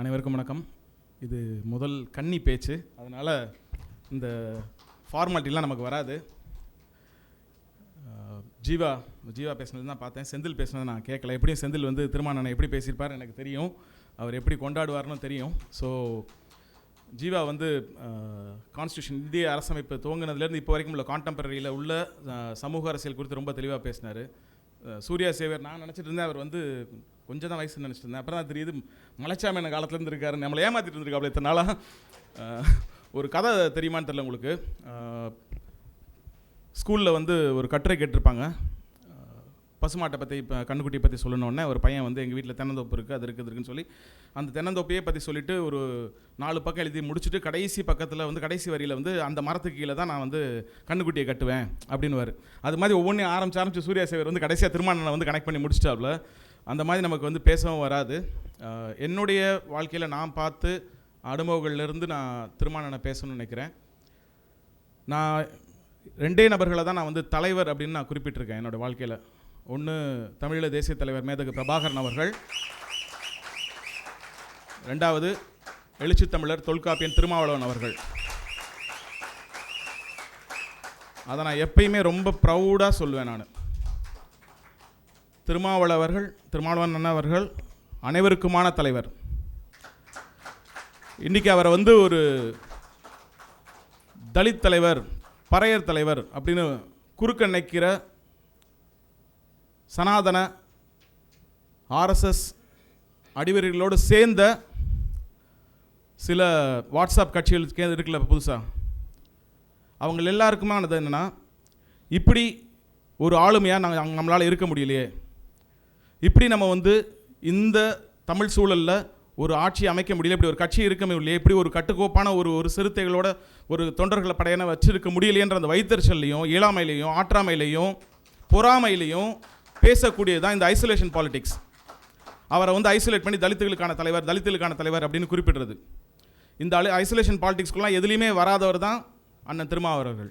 அனைவருக்கும் வணக்கம். இது முதல் கன்னி பேச்சு. அதனால் இந்த ஃபார்மாலிட்டிலாம் நமக்கு வராது. ஜீவா ஜீவா பேசுனது தான் பார்த்தேன். செந்தில் பேசுனது நான் கேட்கல. எப்படியும் செந்தில் வந்து திருமணனை எப்படி பேசியிருப்பார் எனக்கு தெரியும். அவர் எப்படி கொண்டாடுவார்னு தெரியும். ஸோ ஜீவா வந்து கான்ஸ்டியூஷன் இந்திய அரசமைப்பு துவங்கினதுலேருந்து இப்போ வரைக்கும் உள்ள கான்டெம்பரரியில் உள்ள சமூக அரசியல் குறித்து ரொம்ப தெளிவாக பேசினார். சூர்யா சேவர் நான் நினச்சிட்டு இருந்தேன் அவர் வந்து கொஞ்சம் தான் வயசு நினச்சிட்டு இருந்தேன். அப்புறம் தான் தெரியுது மலைச்சாமியான காலத்துலேருந்து இருக்காரு நம்மளை ஏமாற்றிட்டு இருந்திருக்காப்ல இத்தனை நாளாக ஒரு கதை தெரியுமான்னு தெரியல உங்களுக்கு. ஸ்கூலில் வந்து ஒரு கட்டுரை கேட்டிருப்பாங்க. பசுமாட்டை பற்றி இப்போ கண்ணுக்குட்டியை பற்றி சொல்லணுன்னே ஒரு பையன் வந்து எங்கள் வீட்டில் தென்னந்தோப்பு இருக்குது அது இருக்குது இருக்குன்னு சொல்லி அந்த தென்னந்தோப்பையே பற்றி சொல்லிவிட்டு ஒரு நாலு பக்கம் எழுதி முடிச்சுட்டு கடைசி பக்கத்தில் வந்து கடைசி வரியில் வந்து அந்த மரத்துக்கு கீழே தான் நான் வந்து கண்ணுக்குட்டியை கட்டுவேன் அப்படின்னு அது மாதிரி ஒவ்வொன்றையும் ஆரம்பிச்சு ஆரம்பிச்சு சூர்யா சேவர் வந்து கடைசியாக திருமணனை வந்து கனெக்ட் பண்ணி முடிச்சிட்டாப்ல. அந்த மாதிரி நமக்கு வந்து பேசவும் வராது. என்னுடைய வாழ்க்கையில் நான் பார்த்து அனுபவங்கள்லேருந்து நான் திருமணனை பேசணும்னு நினைக்கிறேன். நான் ரெண்டே நபர்களை தான் நான் வந்து தலைவர் அப்படின்னு நான் குறிப்பிட்டிருக்கேன் என்னோடய வாழ்க்கையில். ஒன்று தமிழீழ தேசிய தலைவர் மேதகு பிரபாகரன் அவர்கள். ரெண்டாவது எழுச்சி தமிழர் தொல்காப்பியன் திருமாவளவன் அவர்கள். அதை நான் எப்பயுமே ரொம்ப ப்ரௌடாக சொல்லுவேன் நான். திருமாவளவர்கள் திருமாவளவன் அண்ணா அவர்கள் அனைவருக்குமான தலைவர். இன்றைக்கி அவரை வந்து ஒரு தலித் தலைவர் பறையர் தலைவர் அப்படின்னு குறுக்க நினைக்கிற சனாதன ஆர்எஸ்எஸ் அடிவர்களோடு சேர்ந்த சில வாட்ஸ்அப் கட்சிகள் இருக்குல்ல புதுசாக அவங்க எல்லாருக்குமானது என்னென்னா இப்படி ஒரு ஆளுமையாக நாங்கள் நம்மளால் இருக்க முடியலையே. இப்படி நம்ம வந்து இந்த தமிழ் சூழலில் ஒரு ஆட்சி அமைக்க முடியல இப்படி ஒரு கட்சி இருக்க முடியல இப்படி ஒரு கட்டுக்கோப்பான ஒரு ஒரு சிறுத்தைகளோட ஒரு தொண்டர்களை படையன வச்சிருக்க முடியலையேன்ற அந்த வைத்தறிச்சல்லையும் இயலாமையிலையும் ஆற்றாமையிலையும் பொறாமையிலையும் பேசக்கூடியது தான் இந்த ஐசோலேஷன் பாலிடிக்ஸ் அவரை வந்து ஐசோலேட் பண்ணி தலித்துகளுக்கான தலைவர் தலித்துகளுக்கான தலைவர் அப்படின்னு குறிப்பிடுறது. இந்த ஐசோலேஷன் பாலிடிக்ஸ்க்குலாம் எதுலேயுமே வராதவர் தான் அண்ணன் திருமாவரவர்கள்.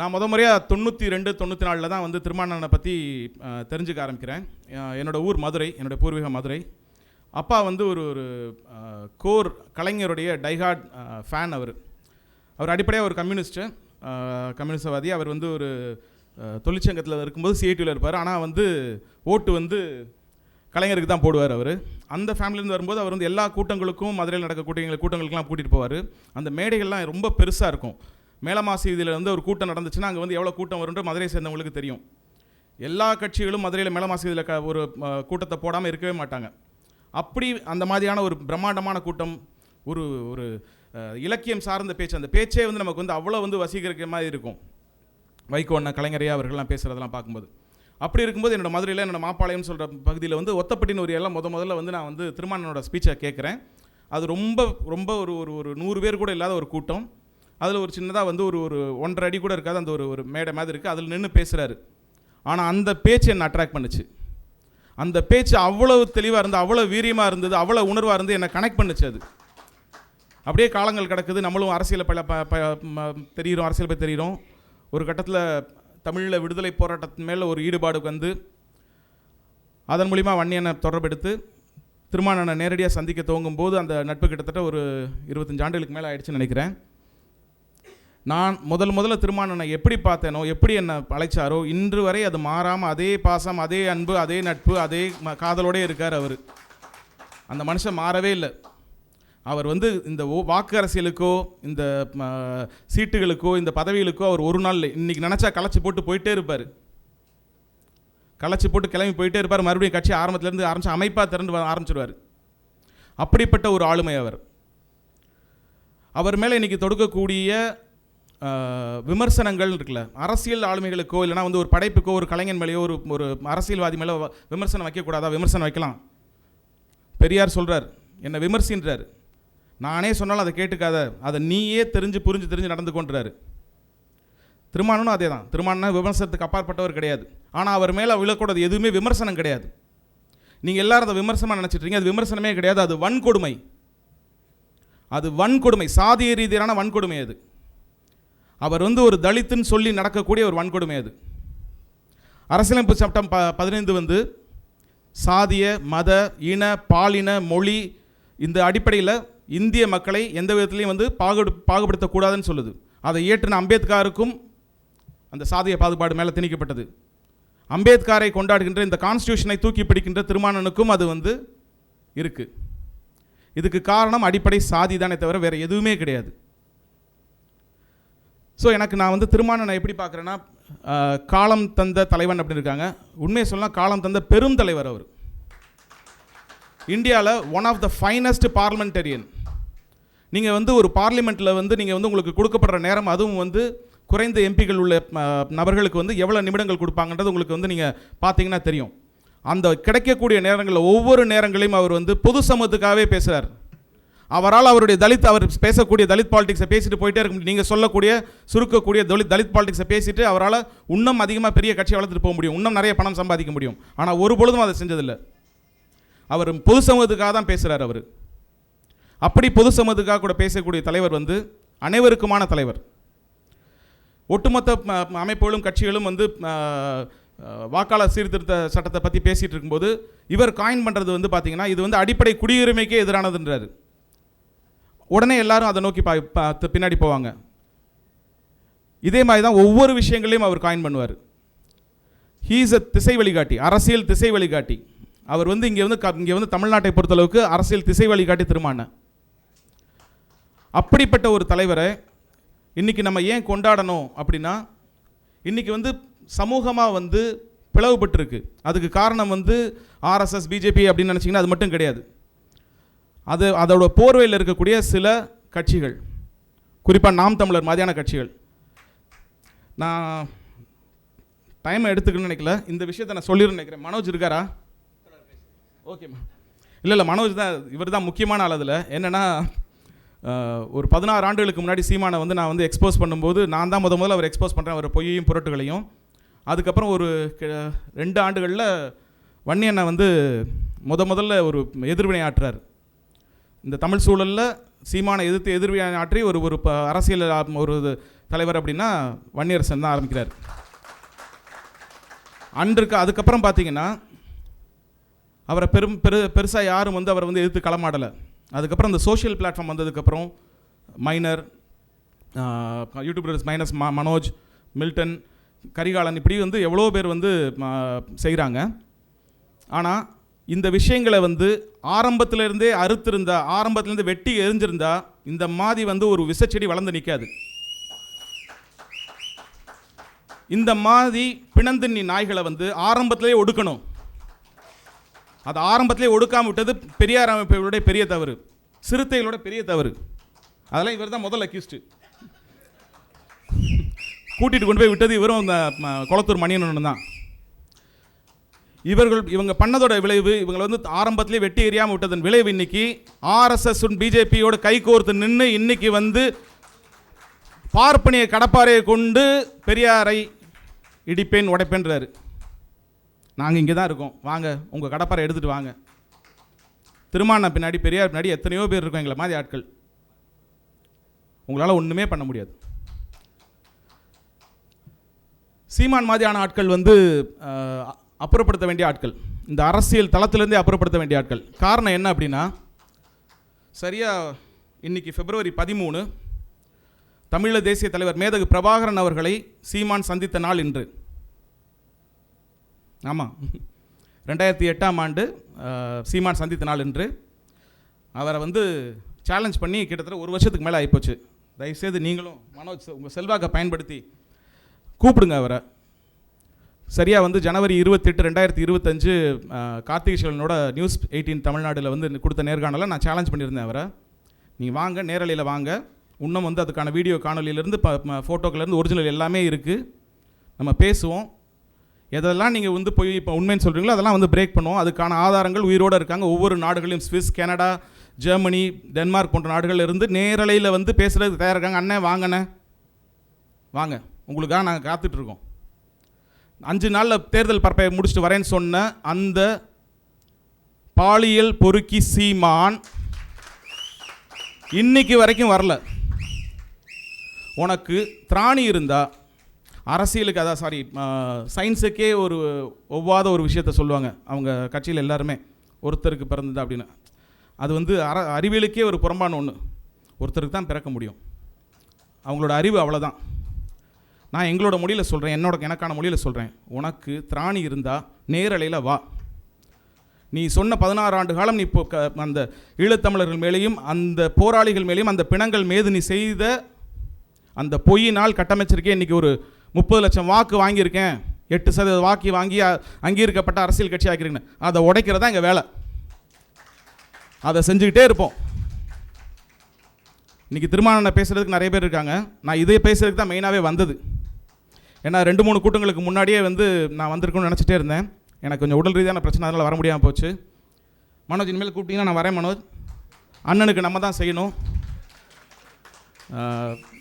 நான் முத முறையாக தொண்ணூற்றி ரெண்டு தொண்ணூற்றி நாலில் தான் வந்து திருமானனை பற்றி தெரிஞ்சுக்க ஆரம்பிக்கிறேன். என்னோடய ஊர் மதுரை என்னோடய பூர்வீக மதுரை. அப்பா வந்து ஒரு ஒரு கோர் கலைஞருடைய டைஹார்ட் ஃபேன் அவர். அவர் அடிப்படையாக ஒரு கம்யூனிஸ்ட்டு. கம்யூனிஸ்டவாதி அவர் வந்து ஒரு தொழிற்சங்கத்தில் இருக்கும்போது சிஐடியில் இருப்பார். ஆனால் வந்து ஓட்டு வந்து கலைஞருக்கு தான் போடுவார் அவர். அந்த ஃபேமிலியிலேருந்து வரும்போது அவர் வந்து எல்லா கூட்டங்களுக்கும் மதுரையில் நடக்க கூட்டங்கள் கூட்டங்களுக்கெல்லாம் கூட்டிகிட்டு போவார். அந்த மேடைகள்லாம் ரொம்ப பெருசாக இருக்கும். மேலமாசீதியில் வந்து ஒரு கூட்டம் நடந்துச்சுன்னா அங்கே வந்து எவ்வளோ கூட்டம் வரும்ன்ற மதுரை சேர்ந்தவங்களுக்கு தெரியும். எல்லா கட்சிகளும் மதுரையில் மேலமாசீதியில் க ஒரு கூட்டத்தை போடாமல் இருக்கவே மாட்டாங்க. அப்படி அந்த மாதிரியான ஒரு பிரம்மாண்டமான கூட்டம் ஒரு ஒரு இலக்கியம் சார்ந்த பேச்சு அந்த பேச்சே வந்து நமக்கு வந்து அவ்வளோ வந்து வசீகரிக்கிற மாதிரி இருக்கும். வைகோ அண்ணன் கலைஞரையா அவர்கள்லாம் பேசுகிறதெல்லாம் பார்க்கும்போது. அப்படி இருக்கும்போது என்னோடய மதுரையில் என்னோடய மாப்பாளையம் சொல்கிற பகுதியில் வந்து ஒத்தப்பட்டின்னு ஒரு எல்லாம் முத முதல்ல வந்து நான் வந்து திருமானனோட ஸ்பீச்சை கேட்குறேன் அது ரொம்ப ரொம்ப ஒரு ஒரு ஒரு நூறு பேர் கூட இல்லாத ஒரு கூட்டம். அதில் ஒரு சின்னதாக வந்து ஒரு ஒரு ஒன்றரை அடி கூட இருக்காது. அந்த ஒரு ஒரு மேடை மாதிரி இருக்குது அதில் நின்று பேசுகிறாரு ஆனால் அந்த பேச்சு என்னை அட்ராக்ட் பண்ணுச்சு. அந்த பேச்சு அவ்வளவு தெளிவாக இருந்து அவ்வளோ வீரியமாக இருந்தது அவ்வளோ உணர்வாக இருந்து என்னை கனெக்ட் பண்ணுச்சு அது. அப்படியே காலங்கள் கிடக்குது. நம்மளும் அரசியலை பல ப ப ம- தெரிகிறோம் அரசியல் பற்றி தெரிகிறோம் ஒரு கட்டத்தில் தமிழில் விடுதலை போராட்டத்தின் மேலே ஒரு ஈடுபாடு வந்து அதன் மூலிமா வன்னியனை தொடர்பெடுத்து திருமணனை நேரடியாக சந்திக்க துவங்கும் போது அந்த நட்பு கிட்டத்தட்ட ஒரு இருபத்தஞ்சு ஆண்டுகளுக்கு மேலே ஆயிடுச்சுன்னு நினைக்கிறேன். நான் முதல் முதல்ல திருமானனை எப்படி பார்த்தேனோ எப்படி என்னை அழைச்சாரோ இன்று வரை அது மாறாமல் அதே பாசம் அதே அன்பு அதே நட்பு அதே ம- காதலோடே இருக்கார் அவர். அந்த மனுஷன் மாறவே இல்லை. அவர் வந்து இந்த ஓ- வாக்கு அரசியலுக்கோ இந்த ம, சீட்டுகளுக்கோ இந்த பதவிகளுக்கோ அவர் ஒரு நாள் இன்றைக்கி நினச்சா களைச்சி போட்டு போயிட்டே இருப்பார். களைச்சி போட்டு கிளம்பி போயிட்டே இருப்பார். மறுபடியும் கட்சி ஆரம்பத்துலேருந்து ஆரம்பித்து அமைப்பாக திறந்து வர ஆரம்பிச்சிடுவார் அப்படிப்பட்ட ஒரு ஆளுமை அவர். அவர் மேலே இன்னைக்கு தொடுக்கக்கூடிய விமர்சனங்கள் இருக்குல்ல. அரசியல் ஆளுமைகளுக்கோ இல்லைனா வந்து ஒரு படைப்புக்கோ ஒரு கலைஞன் மேலேயோ ஒரு ஒரு அரசியல்வாதி மேலே வ- விமர்சனம் வைக்கக்கூடாதா? விமர்சனம் வைக்கலாம். பெரியார் சொல்கிறார் என்னை விமர்சின்றார். நானே சொன்னாலும் அதை கேட்டுக்காத. அதை நீயே தெரிஞ்சு புரிஞ்சு தெரிஞ்சு நடந்து கொண்டுறாரு திருமானனும் அதே தான். திருமானனா விமர்சனத்துக்கு அப்பாற்பட்டவர் கிடையாது. ஆனால் அவர் மேலே விழக்கூடாது. எதுவுமே விமர்சனம் கிடையாது. நீங்கள் எல்லாரும் அதை விமர்சனமாக நினச்சிட்றீங்க அது விமர்சனமே கிடையாது. அது வன்கொடுமை. அது வன்கொடுமை. சாதிய ரீதியான வன்கொடுமை அது. அவர் வந்து ஒரு தலித்துன்னு சொல்லி நடக்கக்கூடிய ஒரு வன்கொடுமை அது. அரசியலமைப்பு சட்டம் ப பதினைந்து வந்து சாதிய மத இன பாலின மொழி இந்த அடிப்படையில் இந்திய மக்களை எந்த விதத்துலையும் வந்து பாகுடு பாகுபடுத்தக்கூடாதுன்னு சொல்லுது. அதை இயற்றின அம்பேத்கருக்கும் அந்த சாதிய பாகுபாடு மேலே திணிக்கப்பட்டது. அம்பேத்கரை கொண்டாடுகின்ற இந்த கான்ஸ்டியூஷனை தூக்கி பிடிக்கின்ற திருமானனுக்கும் அது வந்து இருக்குது இதுக்கு காரணம் அடிப்படை சாதி தானே தவிர வேறு எதுவுமே கிடையாது. ஸோ எனக்கு நான் வந்து திருமானனை எப்படி பார்க்குறேன்னா காலம் தந்த தலைவன் அப்படின்னு இருக்காங்க. உண்மையை சொல்லலாம் காலம் தந்த பெரும் தலைவர் அவர். இந்தியாவில் one of the finest parliamentarian நீங்கள் வந்து ஒரு பார்லிமெண்ட்டில் வந்து நீங்கள் வந்து உங்களுக்கு கொடுக்கப்படுற நேரம் அதுவும் வந்து குறைந்த எம்பிகள் உள்ள நபர்களுக்கு வந்து எவ்வளோ நிமிடங்கள் கொடுப்பாங்கன்றது உங்களுக்கு வந்து நீங்கள் பார்த்தீங்கன்னா தெரியும். அந்த கிடைக்கக்கூடிய நேரங்களில் ஒவ்வொரு நேரங்களையும் அவர் வந்து பொது சமூகத்துக்காகவே பேசுகிறார் அவரால் அவருடைய தலித் அவர் பேசக்கூடிய தலித் பாலிடிக்ஸை பேசிட்டு போயிட்டே இருக்க முடியும். நீங்கள் சொல்லக்கூடிய சுருக்கக்கூடிய தலித் தலித் பாலிடிக்ஸை பேசிட்டு அவரால் இன்னும் அதிகமாக பெரிய கட்சியை வளர்த்துட்டு போக முடியும். இன்னும் நிறைய பணம் சம்பாதிக்க முடியும். ஆனால் ஒரு பொழுதும் அதை செஞ்சதில்லை. அவர் பொது சமூகத்துக்காக தான் பேசுகிறார் அவர். அப்படி பொது சமூகத்துக்காக கூட பேசக்கூடிய தலைவர் வந்து அனைவருக்குமான தலைவர். ஒட்டுமொத்த அமைப்புகளும் கட்சிகளும் வந்து வாக்காளர் சீர்திருத்த சட்டத்தை பற்றி பேசிகிட்டு இருக்கும்போது இவர் காயின் பண்ணுறது வந்து பார்த்தீங்கன்னா இது வந்து அடிப்படை குடியுரிமைக்கே எதிரானதுன்றாரு. உடனே எல்லாரும் அதை நோக்கி பா பின்னாடி போவாங்க. இதே மாதிரி தான் ஒவ்வொரு விஷயங்களையும் அவர் காயின் பண்ணுவார். ஹீஸ் அ திசை வழிகாட்டி அரசியல் திசை வழிகாட்டி அவர் வந்து இங்கே வந்து க- இங்கே வந்து தமிழ்நாட்டை பொறுத்தளவுக்கு அரசியல் திசை வழிகாட்டி திருமான. அப்படிப்பட்ட ஒரு தலைவரை இன்னைக்கு நம்ம ஏன் கொண்டாடணும் அப்படின்னா இன்றைக்கி வந்து சமூகமாக வந்து பிளவுபட்டிருக்கு. அதுக்கு காரணம் வந்து ஆர்எஸ்எஸ் பிஜேபி அப்படின்னு நினச்சிங்கன்னா அது மட்டும் கிடையாது. அது அதோட போர்வையில் இருக்கக்கூடிய சில கட்சிகள். குறிப்பாக நாம் தமிழர் மாதிரியான கட்சிகள். நான் டைமை எடுத்துக்கணும்னு நினைக்கல. இந்த விஷயத்தை நான் சொல்லிடுன்னு நினைக்கிறேன். மனோஜ் இருக்காரா? ஓகேம்மா இல்லை இல்லை மனோஜ் தான் இவர் தான் முக்கியமான ஆள் அதில். என்னென்னா ஒரு பதினாறு ஆண்டுகளுக்கு முன்னாடி சீமானை வந்து நான் வந்து எக்ஸ்போஸ் பண்ணும்போது நான் தான் முத முதல்ல அவர் எக்ஸ்போஸ் பண்ணுறேன் அவர் பொய்யையும் புரட்டுகளையும். அதுக்கப்புறம் ஒரு ரெண்டு ஆண்டுகளில் வன்னியண்ணை வந்து முத முதல்ல ஒரு எதிர்வினை ஆற்றுறார் இந்த தமிழ் சூழலில் சீமானை எதிர்த்து எதிர்வினை ஆற்றி ஒரு ஒரு அரசியல் ஒரு தலைவர் அப்படின்னா வன்னியரசன் தான் ஆரம்பிக்கிறார். அன்றுக்கு அதுக்கப்புறம் பார்த்தீங்கன்னா அவரை பெரும் பெரு பெருசாக யாரும் வந்து அவரை வந்து எதிர்த்து களமாடலை. அதுக்கப்புறம் இந்த சோஷியல் பிளாட்ஃபார்ம் வந்ததுக்கப்புறம் மைனர் யூடியூபர்ஸ் மைனஸ் ம மனோஜ் மில்டன் கரிகாலன் இப்படி வந்து எவ்வளோ பேர் வந்து செய்கிறாங்க ஆனால் இந்த விஷயங்களை வந்து ஆரம்பத்திலேருந்தே அறுத்திருந்தா ஆரம்பத்திலேருந்து வெட்டி எரிஞ்சிருந்தா இந்த மாதிரி வந்து ஒரு விசச்செடி வளர்ந்து நிற்காது இந்த மாதிரி பிணந்தின்னி நாய்களை வந்து ஆரம்பத்திலே ஒடுக்கணும். அது ஆரம்பத்திலே ஒடுக்காமல் விட்டது பெரியார் அமைப்புகளுடைய பெரிய தவறு. சிறுத்தைகளோட பெரிய தவறு. அதெல்லாம் இவர் தான் முதல் அக்யூஸ்டு கூட்டிகிட்டு கொண்டு போய் விட்டது இவரும் அந்த குளத்தூர் மணியன் தான். இவர்கள் இவங்க பண்ணதோட விளைவு இவங்களை வந்து ஆரம்பத்திலே வெட்டி எறியாமல் விட்டதன் விளைவு இன்னைக்கு ஆர்எஸ்எஸ் பிஜேபியோட கை கோர்த்து நின்று இன்னைக்கு வந்து பார்ப்பனிய கடப்பாறையை கொண்டு பெரியாரை இடிப்பேன் உடைப்பேன்றாரு. நாங்கள் இங்கே தான் இருக்கோம். வாங்க உங்கள் கடப்பாரை எடுத்துகிட்டு வாங்க. திருமான பின்னாடி பெரியார் பின்னாடி எத்தனையோ பேர் இருக்கோம் எங்களை மாதிரி ஆட்கள். உங்களால் ஒன்றுமே பண்ண முடியாது. சீமான் மாதிரியான ஆட்கள் வந்து அப்புறப்படுத்த வேண்டிய ஆட்கள். இந்த அரசியல் தளத்திலேருந்தே அப்புறப்படுத்த வேண்டிய ஆட்கள். காரணம் என்ன அப்படின்னா சரியாக இன்னைக்கு பிப்ரவரி பதிமூணு தமிழீழ தேசிய தலைவர் மேதகு பிரபாகரன் அவர்களை சீமான் சந்தித்த நாள் இன்று. ஆமாம் ரெண்டாயிரத்தி எட்டாம் ஆண்டு சீமான் சந்தித்த நாள் இன்று. அவரை வந்து சேலஞ்ச் பண்ணி கிட்டத்தட்ட ஒரு வருஷத்துக்கு மேலே ஆகிப்போச்சு தயவுசெய்து நீங்களும் மனோஜ் உங்கள் செல்வாக்கை பயன்படுத்தி கூப்பிடுங்க அவரை. சரியாக வந்து ஜனவரி இருபத்தெட்டு ரெண்டாயிரத்தி இருபத்தஞ்சு கார்த்திகை சிவனோட நியூஸ் எயிட்டீன் தமிழ்நாடில் வந்து கொடுத்த நேர்காணலில் நான் சேலஞ்ச் பண்ணியிருந்தேன் அவரை. நீங்கள் வாங்க நேரலையில் வாங்க. இன்னும் வந்து அதுக்கான வீடியோ காணொலியிலேருந்து ப ஃபோட்டோக்கிலேருந்து ஒரிஜினல் எல்லாமே இருக்குது நம்ம பேசுவோம். எதெல்லாம் நீங்கள் வந்து போய் இப்போ உண்மைன்னு சொல்கிறீங்களோ அதெல்லாம் வந்து பிரேக் பண்ணுவோம். அதுக்கான ஆதாரங்கள் உயிரோடு இருக்காங்க. ஒவ்வொரு நாடுகளையும் ஸ்விஸ் கனடா ஜெர்மனி டென்மார்க் போன்ற நாடுகள்ல இருந்து நேரலையில் வந்து பேசுகிறதுக்கு தயாராக இருக்காங்க. அண்ணே வாங்கண்ணே. வாங்க. உங்களுக்காக நாங்கள் காத்துட்ருக்கோம் அஞ்சு நாளில் தேர்தல் பரப்பை முடிச்சுட்டு வரேன்னு சொன்ன அந்த பாலியல் பொறுக்கி சீமான் இன்னைக்கு வரைக்கும் வரல. உனக்கு திராணி இருந்தால் அரசியலுக்கு அதான் சாரி சயின்ஸுக்கே ஒரு ஒவ்வாத ஒரு விஷயத்த சொல்லுவாங்க. அவங்க கட்சியில் எல்லாருமே ஒருத்தருக்கு பிறந்தது அப்படின்னு. அது வந்து அற அறிவியலுக்கே ஒரு புறம்பான ஒன்று ஒருத்தருக்கு தான் பிறக்க முடியும். அவங்களோட அறிவு அவ்வளோதான் நான் எங்களோட மொழியில் சொல்கிறேன் என்னோட எனக்கான மொழியில் சொல்கிறேன் உனக்கு திராணி இருந்தால் நேரலையில் வா. நீ சொன்ன பதினாறு ஆண்டு காலம் நீ இப்போ க அந்த ஈழத்தமிழர்கள் மேலேயும் அந்த போராளிகள் மேலேயும் அந்த பிணங்கள் மீது நீ செய்த அந்த பொய்யினால் கட்டமைச்சிருக்கேன். இன்றைக்கி ஒரு முப்பது லட்சம் வாக்கு வாங்கியிருக்கேன். எட்டு சதவீத வாக்கி வாங்கி அங்கீகரிக்கப்பட்ட அரசியல் கட்சி ஆக்கிருக்கேன் அதை உடைக்கிறதா எங்கள் வேலை. அதை செஞ்சுக்கிட்டே இருப்போம். இன்றைக்கி திருமணம் பேசுகிறதுக்கு நிறைய பேர் இருக்காங்க. நான் இதை பேசுகிறதுக்கு தான் மெயினாகவே வந்தது. ஏன்னா ரெண்டு மூணு கூட்டங்களுக்கு முன்னாடியே வந்து நான் வந்திருக்கணும்னு நினச்சிட்டே இருந்தேன். எனக்கு கொஞ்சம் உடல் ரீதியான பிரச்சனை அதனால் வர முடியாமல் போச்சு. மனோஜ் இனிமேல் கூப்பிட்டீங்கன்னா நான் வரேன் மனோஜ். அண்ணனுக்கு நம்ம தான் செய்யணும்.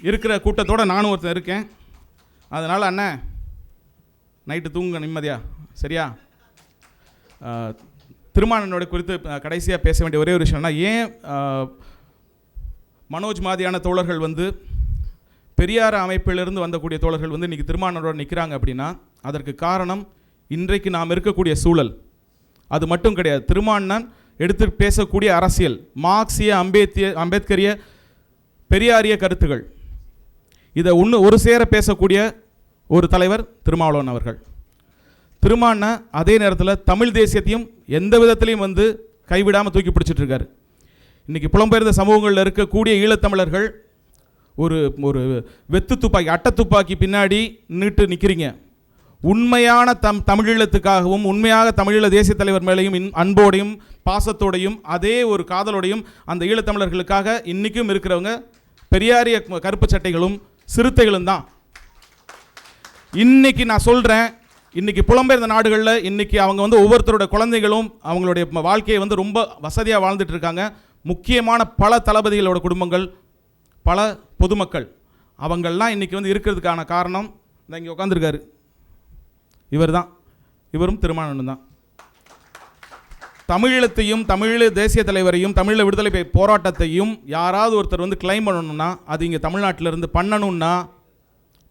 இருக்கிற கூட்டத்தோடு நானும் ஒருத்தன் இருக்கேன். அதனால் அண்ணன் நைட்டு தூங்க நிம்மதியா? சரியா? ஆஹ், திருமானனோட குறித்து கடைசியாக பேச வேண்டிய ஒரே ஒரு விஷயம்னா ஏன் மனோஜ் மாதிரியான தோழர்கள் வந்து பெரியார் அமைப்பிலிருந்து வந்தக்கூடிய தோழர்கள் வந்து இன்றைக்கி திருமானனோட நிற்கிறாங்க அப்படின்னா அதற்கு காரணம் இன்றைக்கு நாம் இருக்கக்கூடிய சூழல். அது மட்டும் கிடையாது. திருமாண்ணன் எடுத்து பேசக்கூடிய அரசியல் மார்க்சிய அம்பேத்திய அம்பேத்கரிய பெரியாரிய கருத்துகள். இதை ஒன்று ஒரு சேர பேசக்கூடிய ஒரு தலைவர் திருமாவளவன் அவர்கள். திருமான அதே நேரத்தில் தமிழ் தேசியத்தையும் எந்த விதத்திலையும் வந்து கைவிடாமல் தூக்கி பிடிச்சிட்ருக்காரு இன்றைக்கி புலம்பெயர்ந்த சமூகங்களில் இருக்கக்கூடிய ஈழத்தமிழர்கள் ஒரு ஒரு வெத்து துப்பாக்கி அட்டை துப்பாக்கி பின்னாடி நின்றுட்டு நிற்கிறீங்க உண்மையான தம் தமிழீழத்துக்காகவும் உண்மையாக தமிழீழ தேசிய தலைவர் மேலேயும் இன் அன்போடையும் பாசத்தோடையும் அதே ஒரு காதலோடையும் அந்த ஈழத்தமிழர்களுக்காக இன்றைக்கும் இருக்கிறவங்க பெரியாரிய கருப்பு சட்டைகளும் சிறுத்தைகளும் தான். இன்றைக்கி நான் சொல்கிறேன் இன்றைக்கி புலம்பெயர்ந்த நாடுகளில் இன்றைக்கி அவங்க வந்து ஒவ்வொருத்தரோட குழந்தைகளும் அவங்களுடைய வாழ்க்கையை வந்து ரொம்ப வசதியாக வாழ்ந்துட்டு இருக்காங்க. முக்கியமான பல தளபதிகளோட குடும்பங்கள் பல பொதுமக்கள் அவங்கள்லாம் இன்றைக்கி வந்து இருக்கிறதுக்கான காரணம் இந்த இங்கே உட்காந்துருக்காரு இவர் தான் இவரும் திருமானன் தான். தமிழீழத்தையும் தமிழீழ தேசிய தலைவரையும் தமிழீழ விடுதலை போராட்டத்தையும் யாராவது ஒருத்தர் வந்து கிளைம் பண்ணணும்னா அது இங்கே தமிழ்நாட்டில் இருந்து பண்ணணும்னா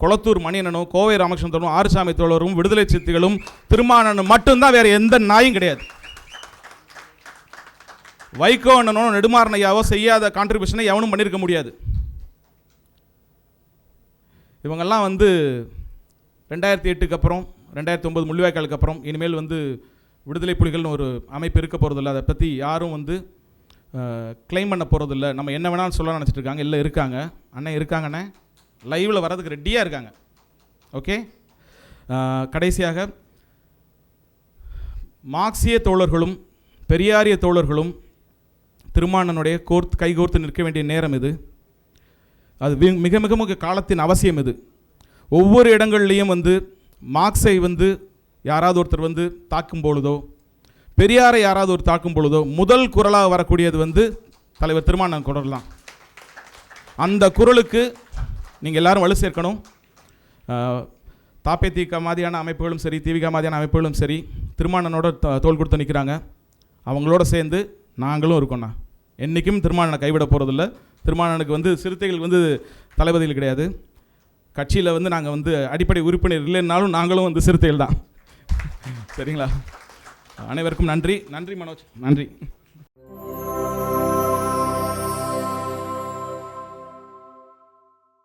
கொளத்தூர் மணியனனும் கோவை ராமகிருஷ்ணனும் ஆறுசாமி தோழரும் விடுதலை சித்திகளும் திருமானனும் மட்டும்தான் வேறு எந்த நாயும் கிடையாது. வைகோ அண்ணனோ நெடுமாறனையாவோ செய்யாத கான்ட்ரிபியூஷனை எவனும் பண்ணியிருக்க முடியாது. இவங்கெல்லாம் வந்து ரெண்டாயிரத்தி எட்டுக்கு அப்புறம் ரெண்டாயிரத்தி ஒம்பது முள்ளிவாய்க்காலுக்கு அப்புறம் இனிமேல் வந்து விடுதலை புலிகள்னு ஒரு அமைப்பு இருக்க போகிறதில்ல அதை பற்றி யாரும் வந்து க்ளைம் பண்ண போகிறதில்ல நம்ம என்ன வேணாலும் சொல்ல நினச்சிட்டு இருக்காங்க. இல்லை இருக்காங்க. அண்ணன் இருக்காங்கண்ணே. லைவில் வரதுக்கு ரெடியாக இருக்காங்க. ஓகே கடைசியாக மார்க்சிய தோழர்களும் பெரியாரிய தோழர்களும் திருமானனுடைய கோர்த்து கைகோர்த்து நிற்க வேண்டிய நேரம் இது. அது மிக மிக மிக காலத்தின் அவசியம் இது. ஒவ்வொரு இடங்கள்லையும் வந்து மார்க்ஸை வந்து யாராவது ஒருத்தர் வந்து தாக்கும் பொழுதோ பெரியாரை யாராவது ஒரு தாக்கும் பொழுதோ முதல் குரலாக வரக்கூடியது வந்து தலைவர் திருமானன் குரல் தான். அந்த குரலுக்கு நீங்கள் எல்லாரும் வலு சேர்க்கணும். தாப்பே தீக்க மாதிரியான அமைப்புகளும் சரி தீவிகா மாதிரியான அமைப்புகளும் சரி திருமானனோட த- தோள் கொடுத்து நிற்கிறாங்க அவங்களோட சேர்ந்து நாங்களும் இருக்கோண்ணா என்றைக்கும் திருமானனை கைவிட போகிறதில்ல திருமானனுக்கு வந்து சிறுத்தைகள் வந்து தளபதிகள் கிடையாது. கட்சியில் வந்து நாங்கள் வந்து அடிப்படை உறுப்பினர் இல்லைன்னாலும் நாங்களும் வந்து சிறுத்தைகள் தான். சரிங்களா? அனைவருக்கும் நன்றி. நன்றி மனோஜ். நன்றி.